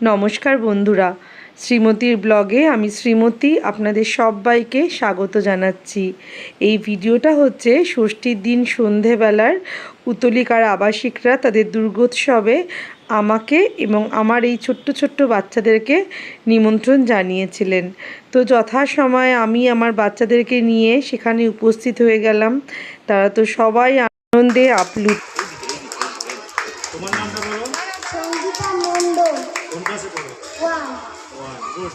নমস্কার বন্ধুরা। শ্রীমতীর ব্লগে আমি শ্রীমতী আপনাদের সবাইকে স্বাগত জানাচ্ছি। এই ভিডিওটা হচ্ছে ষষ্ঠীর দিন সন্ধেবেলার উতলিকার আবাসিকরা তাদের দুর্গোৎসবে আমাকে এবং আমার এই ছোট্ট ছোট্ট বাচ্চাদেরকে নিমন্ত্রণ জানিয়েছিলেন। তো যথাসময়ে আমি আমার বাচ্চাদেরকে নিয়ে সেখানে উপস্থিত হয়ে গেলাম। তারা তো সবাই আনন্দে আপ্লুত তোমার নামটা বলো সঙ্গীতা মণ্ডল কোন ক্লাসে পড়ো ওয়ান গুড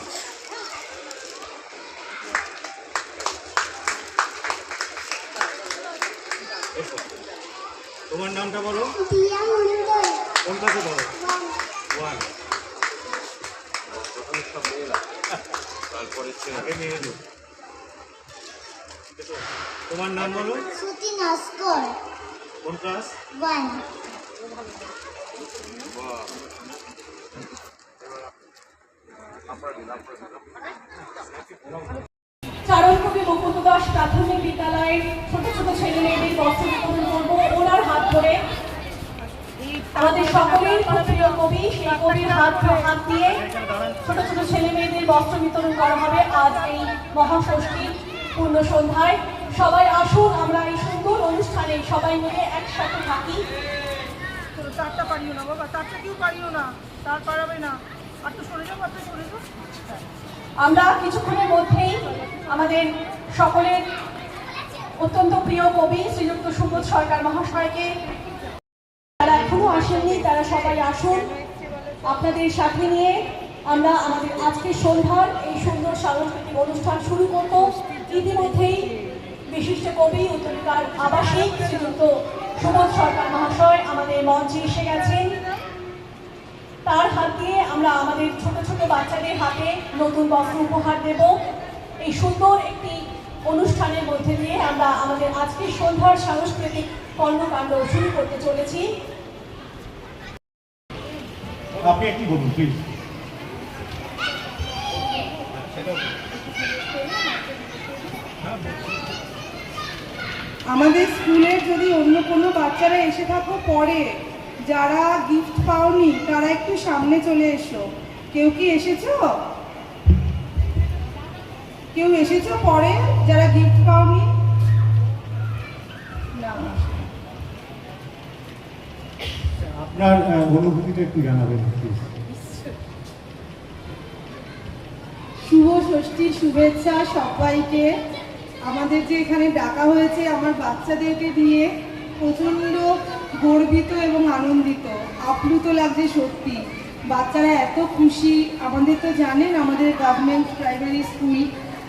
তোমার নামটা বলো? কোন ক্লাসে পড়ো ওয়ান ওয়ান তারপরে ছেলে মেয়েদের তোমার নাম বলো? নস্কর। কোন ক্লাস? ওয়ান চারণকবি মুকুন্দ দাস প্রাথমিক বিদ্যালয়ের ছোট ছোট ছেলে মেয়েদের বস্ত্র বিতরণ করব। ওনার হাত ধরে আমাদের সকলের প্রিয় কবি, সেই কবির হাত হাত দিয়ে ছোট ছোট ছেলে মেয়েদের বস্ত্র বিতরণ করা হবে আজ এই মহাষষ্ঠী পূর্ণ সন্ধ্যায়। সবাই আসুন, আমরা এই সুন্দর অনুষ্ঠানে সবাই মিলে একসাথে থাকি। তারটা পারিও না বাবা তারটা কেউ পারিও না, তার পারাবে না। আমরা কিছুক্ষণের মধ্যেই আমাদের সকলের অত্যন্ত প্রিয় কবি শ্রীযুক্ত সুবোধ সরকার মহাশয়কে যারা এখনও আসেননি, তারা সবাই আসুন। আপনাদের সাথে নিয়ে আমরা আমাদের আজকের সন্ধ্যার এই সুন্দর সাংস্কৃতিক অনুষ্ঠান শুরু করব। ইতিমধ্যেই বিশিষ্ট কবি, উত্তরিকার আবাসিক শ্রীযুক্ত সুবোধ সরকার মহাশয় আমাদের মঞ্চে এসে গেছেন। তার হাত আমরা আমাদের ছোট ছোট বাচ্চাদের হাতে নতুন বস্ত্র উপহার দেব। এই সুন্দর একটি অনুষ্ঠানের মধ্যে দিয়ে আমরা আমাদের আজকের সন্ধ্যার সাংস্কৃতিক কর্মকাণ্ড শুরু করতে চলেছি। আপনি একটি বলুন প্লিজ আমাদের স্কুলের যদি অন্য কোনো বাচ্চারা এসে থাকো পরে যারা গিফট পাওনি তারা একটু সামনে চলে এসো। কেউ কি এসেছ? কেউ এসেছ পরে যারা গিফট পাওনি? না। আপনার অনুভূতিটা একটু জানাবেন প্লিজ শুভ ষষ্ঠীর শুভেচ্ছা সবাইকে। আমাদের যে এখানে ডাকা হয়েছে আমার বাচ্চাদেরকে দিয়ে প্রচণ্ড গর্বিত এবং আনন্দিত, আপ্লুত লাগছে সত্যি। বাচ্চারা এত খুশি, আমাদের তো জানেন আমাদের গভর্নমেন্ট প্রাইমারি স্কুল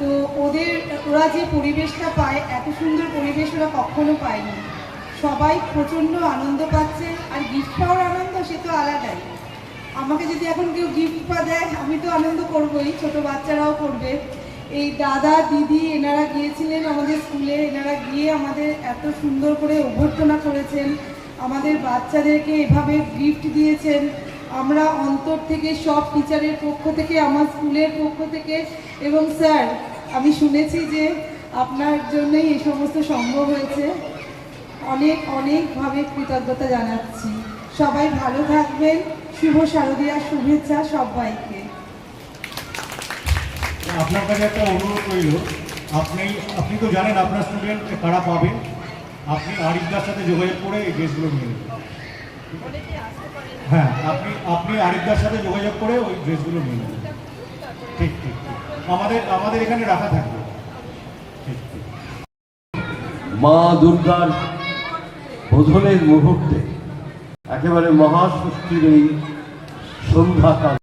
তো ওদের, ওরা যে পরিবেশটা পায়, এত সুন্দর পরিবেশ ওরা কখনো পায়নি। সবাই প্রচণ্ড আনন্দ পাচ্ছে, আর গিফট পাওয়ার আনন্দ সে তো আলাদাই। আমাকে যদি এখন কেউ গিফট পা দেয়, আমি তো আনন্দ করবোই, ছোট বাচ্চারাও করবে। এই দাদা, দিদি, এনারা গিয়েছিলেন আমাদের স্কুলে এনারা গিয়ে আমাদের এত সুন্দর করে অভ্যর্থনা করেছেন। আমাদের বাচ্চাদেরকে এভাবে গিফট দিয়েছেন। আমরা অন্তর থেকে সব টিচারের পক্ষ থেকে, আমার স্কুলের পক্ষ থেকে এবং স্যার, আমি শুনেছি যে আপনার জন্যই এই সমস্ত সম্ভব হয়েছে। অনেক, অনেকভাবে কৃতজ্ঞতা জানাচ্ছি। সবাই ভালো থাকবেন। শুভ শারদীয়ার শুভেচ্ছা সবাইকে। আপনার কাছে একটা অনুরোধ রইল। আপনি আপনি তো জানেন আপনার স্টুডেন্ট কারা পাবেন আপনি আরিফদার সাথে যোগাযোগ করে এই ড্রেসগুলো নিয়ে নেবেন। হ্যাঁ আপনি আপনি আরিফদার সাথে যোগাযোগ করে ওই ড্রেসগুলো নিয়ে নেবেন। ঠিক ঠিক ঠিক। আমাদের আমাদের এখানে রাখা থাকবে। ঠিক ঠিক। মা দুর্গার বোধনের মুহূর্তে একেবারে মহাষষ্ঠীর এই সন্ধ্যাকাল।